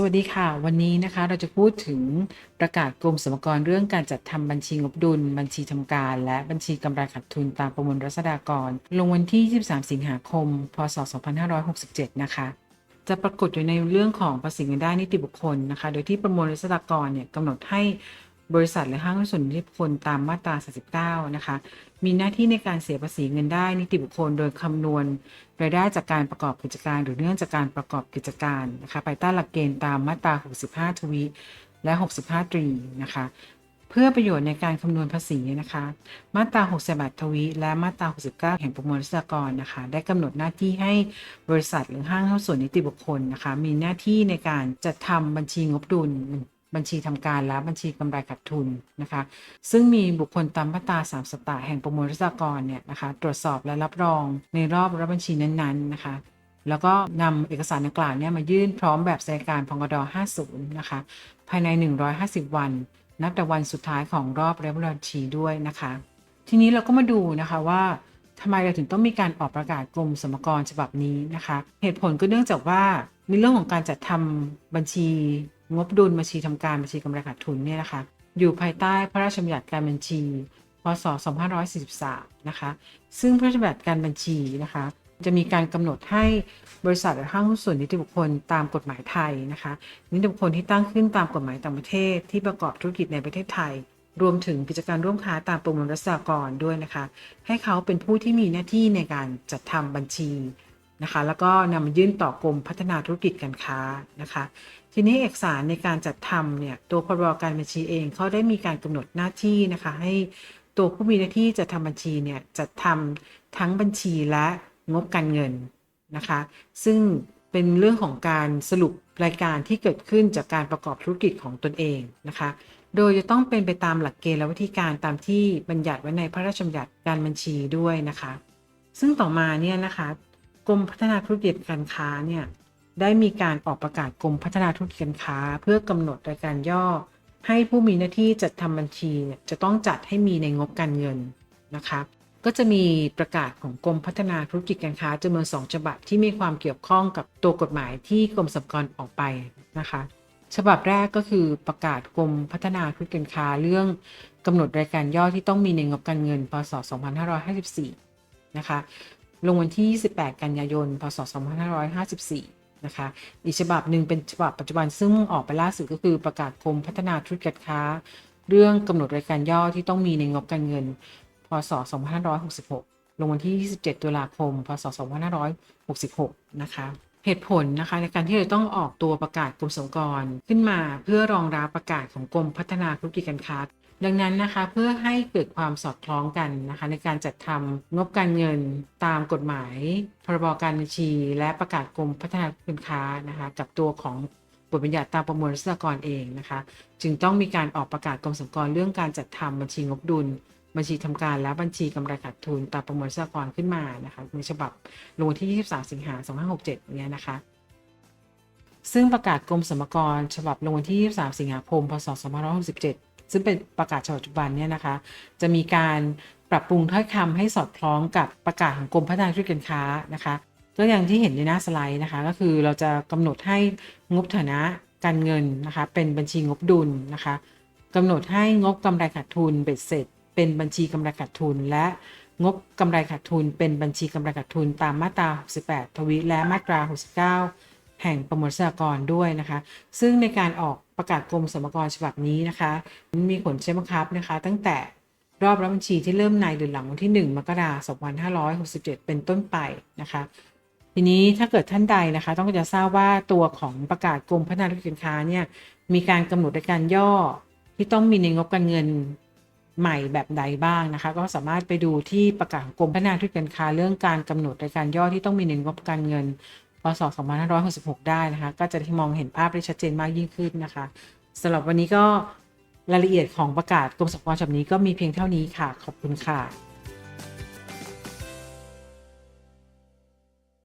สวัสดีค่ะ วันนี้นะคะเราจะพูดถึงประกาศกรมสรรพากรเรื่องการจัดทำบัญชีงบดุล บัญชีทำการ และบัญชีกำไรขาดทุนตามประมวลรัษฎากร ลงวันที่ 23 สิงหาคม พศ 2567 นะคะ จะปรากฏอยู่ในเรื่องของภาษีเงินได้นิติบุคคลนะคะ โดยที่ประมวลรัษฎากรเนี่ยกำหนดให้ บริษัทหรือห้างหุ้นส่วนนิติบุคคลตามมาตรา 39 นะคะ มีหน้าที่ในการเสียภาษีเงินได้นิติบุคคลโดยคำนวณรายได้จากการประกอบกิจการ หรือเนื่องจากการประกอบกิจการนะคะภายใต้หลักเกณฑ์ตามมาตรา 65 ทวีและ 65 ตรีนะคะ เพื่อประโยชน์ในการคำนวณภาษีนะคะ มาตรา 68 ทวีและมาตรา 69 แห่งประมวลรัษฎากรนะคะ ได้กำหนดหน้าที่ให้บริษัทหรือห้างหุ้นส่วนนิติบุคคลนะคะ มีหน้าที่ในการจัดทำบัญชีงบดุล บัญชีทำการและบัญชีกำไรขาดทุนนะคะ ซึ่งมีบุคคลตามมาตรา3สตาแห่งประมวลรัษฎากรเนี่ยนะคะตรวจสอบและรับรองในรอบรับบัญชีนั้นๆนะคะ แล้วก็นำเอกสารดังกล่าวเนี่ยมายื่นพร้อมแบบแสดงการพงด50 นะคะ ภายใน 150 วัน นับแต่วันสุดท้ายของรอบรับบัญชีด้วยนะคะ ทีนี้เราก็มาดูนะคะว่าทำไมเราถึงต้องมีการออกประกาศกรมสรรพากรฉบับนี้นะคะ เหตุผลก็เนื่องจากว่าในเรื่องของการจัดทำบัญชี งบดุลบัญชีทำการบัญชีกำไรขาดทุนเนี่ยนะคะ อยู่ภายใต้พระราชบัญญัติการบัญชี พศ 2543 นะคะ ซึ่งพระราชบัญญัติการบัญชีนะคะ จะมีการกำหนดให้บริษัทหรือห้างหุ้นส่วนนิติบุคคลตามกฎหมายไทยนะคะ นิติบุคคลที่ตั้งขึ้นตามกฎหมายต่างประเทศ ที่ประกอบธุรกิจในประเทศไทย รวมถึงกิจการร่วมค้าตามประมวลรัษฎากรด้วยนะคะ ให้เขาเป็นผู้ที่มีหน้าที่ในการจัดทำบัญชี นะคะแล้วก็นำมายื่นต่อกรมพัฒนาธุรกิจการค้านะคะทีนี้เอกสารในการจัดทำเนี่ยตัวพรบการบัญชีเองเขาได้มีการกำหนดหน้าที่นะคะให้ตัวผู้มีหน้าที่จะทำบัญชีเนี่ยจัดทำทั้งบัญชีและงบการเงินนะคะซึ่งเป็นเรื่องของการสรุปรายการที่เกิดขึ้นจากการประกอบธุรกิจของตนเองนะคะ โดยจะต้องเป็นไปตามหลักเกณฑ์และวิธีการตามที่บัญญัติไว้ในพระราชบัญญัติการบัญชีด้วยนะคะ ซึ่งต่อมาเนี่ยนะคะ กรมพัฒนาธุรกิจการค้าเนี่ยได้มีการออกประกาศกรมพัฒนาธุรกิจการค้า เพื่อกำหนดรายการย่อ ให้ผู้มีหน้าที่จัดทำบัญชีเนี่ยจะต้องจัดให้มีในงบการเงินนะคะก็จะมีประกาศของกรมพัฒนาธุรกิจการค้าจำนวนสองฉบับที่มีความเกี่ยวข้องกับตัวกฎหมายที่กรมสรรพากรออกไปนะคะ ฉบับแรกก็คือประกาศกรมพัฒนาธุรกิจการค้าเรื่องกำหนดรายการย่อที่ต้องมีในงบการเงินพศ 2554 นะคะ ลงวันที่ 28 กันยายน พศ 2554 นะคะ อีกฉบับหนึ่งเป็นฉบับปัจจุบันซึ่งออกไปล่าสุดก็คือประกาศกรมพัฒนาธุรกิจการค้า เรื่องกำหนดรายการย่อที่ต้องมีในงบการเงิน พศ 2566 ลงวันที่ 27 ตุลาคม พศ 2566 นะคะเหตุผลนะคะในการที่เราต้องออกตัวประกาศกรมสรรพากรขึ้นมาเพื่อรองรับประกาศของกรมพัฒนาธุรกิจการค้า ดังนั้นนะคะเพื่อให้เกิดความสอดคล้องกันนะคะในการจัดทำงบการเงินตามกฎหมาย พรบการบัญชี และประกาศกรมพัฒนาการค้านะคะกับตัวของบทบัญญัติตามประมวลรัษฎากรเองนะคะ จึงต้องมีการออกประกาศกรมสรรพากรเรื่องการจัดทำบัญชีงบดุล บัญชีทำการและบัญชีกำไรขาดทุนตามประมวลรัษฎากรขึ้นมานะคะในฉบับลงวันที่ 23 สิงหา2567เนี้ยนะคะ ซึ่งประกาศกรมสรรพากรฉบับลงวันที่ 23 สิงหาคม พศ 2567 ซึ่งเป็นประกาศฉบับปัจจุบันเนี่ยนะคะ จะมีการปรับปรุงถ้อยคำให้สอดคล้องกับประกาศของกรมพัฒนาธุรกิจการค้านะคะตัวอย่างที่เห็นในหน้าสไลด์นะคะ ก็คือเราจะกำหนดให้งบฐานะการเงินนะคะ เป็นบัญชีงบดุลนะคะกำหนดให้งบกำไรขาดทุนเบ็ดเสร็จ เป็นบัญชีกำไรขาดทุน และงบกำไรขาดทุน เป็นบัญชีกำไรขาดทุนตามมาตรา 68 ทวีและมาตรา 69 แห่งประมวลสหกรณ์ด้วยนะคะ ซึ่งในการออกประกาศกรมสรรพากรฉบับนี้นะคะมีผลใช้บังคับนะคะ ตั้งแต่รอบรับบัญชีที่เริ่มในหรือหลังวันที่ 1 มกราคม2567 เป็นต้นไปนะคะ ทีนี้ถ้าเกิดท่านใดนะคะ ต้องจะทราบว่าตัวของประกาศกรมพัฒนาธุรกิจการค้าเนี่ยมีการกำหนดรายการย่อที่ต้องมีในงบการเงินใหม่แบบใดบ้างนะคะ ก็สามารถไปดูที่ประกาศกรมพัฒนาธุรกิจการค้าเรื่องการกำหนดรายการย่อที่ต้องมีในงบการเงิน พศ 2566 ได้นะคะ ก็จะมองเห็นภาพได้ชัดเจนมากยิ่งขึ้นนะคะสำหรับวันนี้ก็รายละเอียดของประกาศกรมสรรพากรฉบับนี้ก็มีเพียงเท่านี้ค่ะ ขอบคุณค่ะ